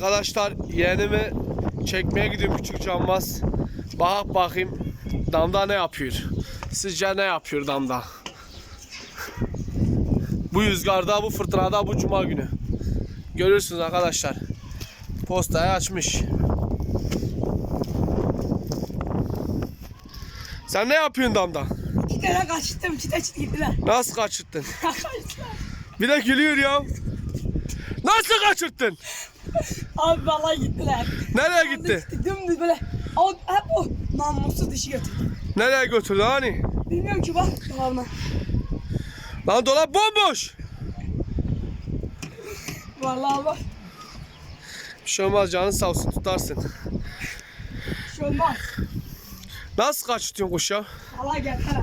Arkadaşlar yeğenimi çekmeye gidiyorum küçük canmaz. Bak bakayım damda ne yapıyor? Sizce ne yapıyor damda? Bu rüzgarda, bu fırtınada, bu cuma günü. Görürsünüz arkadaşlar. Postayı açmış. Sen ne yapıyorsun damda? Gittiler kaçtım. Çite çite gittiler. Nasıl kaçırttın? Bir de gülüyor ya. Nasıl kaçırttın? Abi vallahi gittiler. Nereye gitti? Dümdüz böyle. O, hep o namussuz dişi götürdü. Nereye götürdü hani? Bilmiyorum ki bak. Babamla. Lan dolap bomboş. Vallahi bak. Bir şey olmaz canın sağ olsun tutarsın. Şu olmaz. Nasıl kaçırtıyorsun kuş ya? Vallahi gittiler.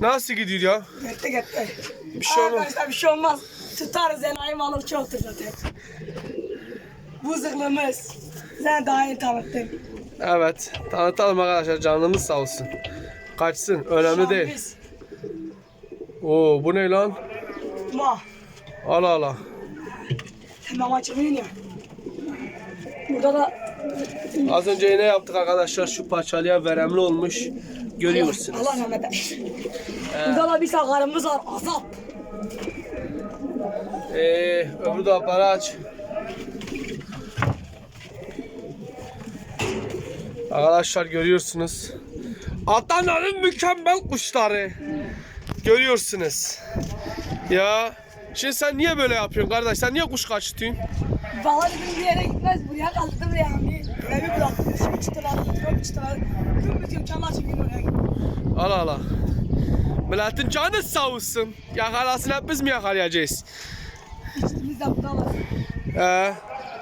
Nasıl gidiyor ya? Gitti gitti. Bir şey olmaz. Arkadaşlar bir şey olmaz. Tutarız enayi malı çoktur zaten. Bu zırhlımız. Sen daha iyi tanıttın. Evet. Tanıtalım arkadaşlar canımız sağ olsun. Kaçsın önemli değil. Şahbız. Oo bu ne lan? Ma. Ala ala. Tamam açılıyor ya. Burada da Az önce ne yaptık arkadaşlar? Şu parçalıya veremli olmuş. Görüyorsunuz. Allah rahmet eylesin. Burada da bir sakarımız var. Azap. Ee, öbürü de aparı aç. Arkadaşlar görüyorsunuz. Adana'nın mükemmel kuşları. Görüyorsunuz. Ya şimdi sen niye böyle yapıyorsun kardeş? Sen niye kuş kaçırtıyorsun? Vallahi bir yere gitmez. Buraya kalktı buraya. Bir evi bıraktı. Şimdi çıtılar, çok. Tüm bütün çalar çünkü oraya gitti. Al al. Milletin canı sağ olsun. Yakalasın hep biz mi yakalayacağız? Burada var. Ee,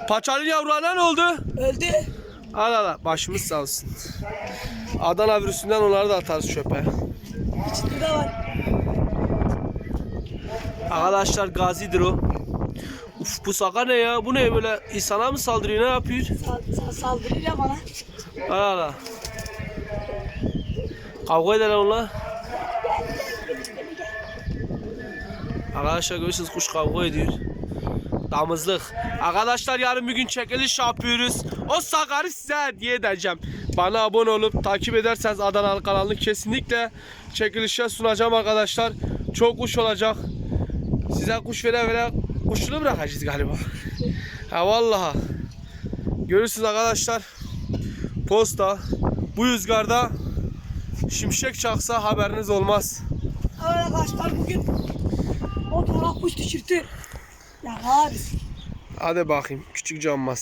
paçalı yavrularına ne oldu? Öldü. Al al başımız sağ olsun. Adana virüsünden onları da atarız çöpe. Çıtıda var. Arkadaşlar gazidir o. Uf bu saka ne ya? Bu ne böyle insana mı saldırıyor ne yapıyor? Sal, sal, saldırıyor ya bana. Al al. Kavga ederler onlar. Arkadaşlar görüyorsunuz kuş kavga ediyor. Damızlık. Arkadaşlar yarın bir gün çekiliş yapıyoruz. O sakarı size hediye edeceğim. Bana abone olup takip ederseniz Adanalı kanalını kesinlikle çekilişe sunacağım arkadaşlar. Çok kuş olacak. Size kuş vere vere kuşunu bırakacağız galiba. Ha vallahi. Görürsünüz arkadaşlar. Posta. Bu rüzgarda şimşek çaksa haberiniz olmaz. Arkadaşlar bugün o taraf kuş düşürttü. Ya abi. Hadi bakayım küçük canmaz.